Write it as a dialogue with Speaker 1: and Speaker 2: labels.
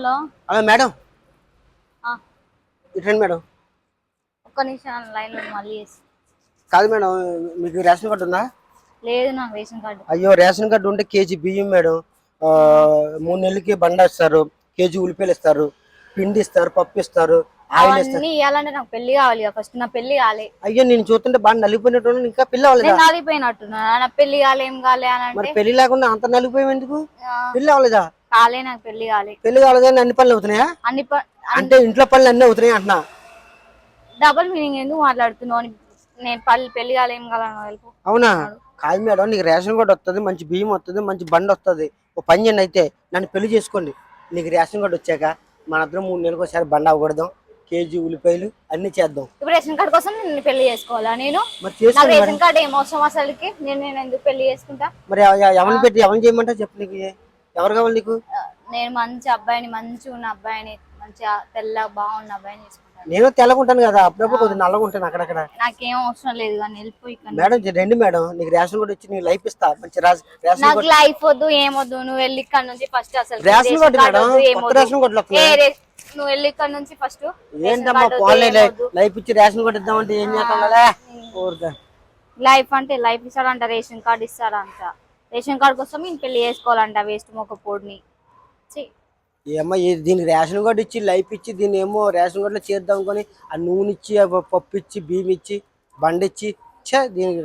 Speaker 1: Hello.
Speaker 2: Madam. ఇటండి madam.
Speaker 1: ఒక్క నిమిషం line మళ్ళీ
Speaker 2: కాదు మేడం మీకు రేషన్ కార్డు ఉందా?
Speaker 1: లేదు నాకు రేషన్ కార్డు.
Speaker 2: అయ్యో రేషన్ కార్డు ఉంటే కేజీ బియ్యం మేడం. మూడు నెలలకి బండ ఇస్తారు కేజీ ఉల్లిపాయలు ఇస్తారు పిండి ఇస్తారు పప్పు ఇస్తారు
Speaker 1: అవన్నీ ఇవ్వాలంటే నాకు పెళ్ళి కావాలి ఫస్ట్ నా పెళ్ళి కాలే.
Speaker 2: అయ్యో నేను చూస్తుంటే బాగా నలిగిపోయినట్టు ఇంకా పిల్ల అవ్వలేదా?
Speaker 1: నేను నాదిపోయినట్టున్నా నా పెళ్ళి కాలే ఏం కాలే అని
Speaker 2: పెళ్ళి లేకుండా అంత నలిగిపోయావు ఎందుకు?
Speaker 1: ఆ,
Speaker 2: పిల్ల అవ్వలేదా?
Speaker 1: కాలే నాకు పెళ్ళి కాలే.
Speaker 2: పెళ్ళి కాలేదని అన్ని పనులు అవుతున్నాయా?
Speaker 1: అన్ని ప-
Speaker 2: అంటే ఇంట్లో పనులు అన్ని అవుతున్నాయి అంటున్నా.
Speaker 1: డబుల్ మీనింగ్ ఎందుకు మాట్లాడుతున్నావు? అని నేను పల్లి పెళ్ళి కాలే వెళ్ళిపో
Speaker 2: అవునా? కాదు మేడం నీకు రేషన్ కార్డు వస్తుంది మంచి బియ్యం వస్తుంది మంచి బండి వస్తుంది ఓ పని చేయండి అయితే నన్ను పెళ్ళి చేసుకోండి. నీకు రేషన్ కార్డు వచ్చాక మన ఇద్దరం మూడు నెలలకు ఒకసారి బండి అవ్వకూడదాం. కేజీ ఉల్లిపాయలు అన్ని చేద్దాం.
Speaker 1: ఇప్పుడు రేషన్ కార్డు కోసం నేను పెళ్ళి చేసుకోవాలా నేను?
Speaker 2: మరి
Speaker 1: నాకు
Speaker 2: చేసుకోండి మేడం.
Speaker 1: రేషన్ కార్డు ఏం అవసరం అసలుకి? నేను నేను ఎందుకు పెళ్ళి చేసుకుంటా?
Speaker 2: మరి ఎవ- ఎవ- ఎవరిని పెట్టి ఎవరిని చేయమంటా చెప్పు నీకు? ఎవరు కావాలి నీకు?
Speaker 1: నేను మంచి అబ్బాయిని మంచి ఉన్న అబ్బాయిని మంచిగా తెల్ల బాగున్న అబ్బాయిని
Speaker 2: నేను తెల్లగుంటాను కదా అప్పుడప్పుడు కొద్దిగా నల్లగా ఉంటాను అక్కడక్కడ.
Speaker 1: నాకేం అవసరం లేదు కానీ వెళ్ళిపోయి.
Speaker 2: మేడం ఇది రెండు మేడం నీకు రేషన్ కార్డు వచ్చి నీకు లైఫ్ ఇస్తా మంచి రాజ్- రేషన్
Speaker 1: నాకు
Speaker 2: కార్డు
Speaker 1: లైఫ్ వద్దు ఏమొద్దు నువ్వు వెళ్ళి ఇక్కడ నుంచి ఫస్ట్ అసలు
Speaker 2: రేషన్ కార్డు మేడం కొత్త రేషన్ కార్డులు
Speaker 1: ఏ
Speaker 2: వస్తున్నాయి
Speaker 1: రే- నువ్వు వెళ్ళి ఇక్కడ నుంచి ఫస్ట్
Speaker 2: ఏంటమ్మా పోలే లైఫ్ ఇచ్చి రేషన్ కార్డు ఇద్దామంటే ఏం చేస్తాం కదా ఊరికే
Speaker 1: లైఫ్ అంటే లైఫ్ ఇస్తాడంట రేషన్ కార్డు ఇస్తాడంట. రేషన్ కార్డు కోసం నేను పెళ్ళి చేసుకోవాలంట వేస్ట్ మొక్క పొడిని.
Speaker 2: ఏమో దీనికి రేషన్ కార్డు ఇచ్చి లైఫ్ ఇచ్చి దీన్ని ఏమో రేషన్ కార్డులో చేద్దాం అనుకొని ఆ నూనె ఇచ్చి పప్పు ఇచ్చి బియ్యం ఇచ్చి బండి ఇచ్చి దీనికి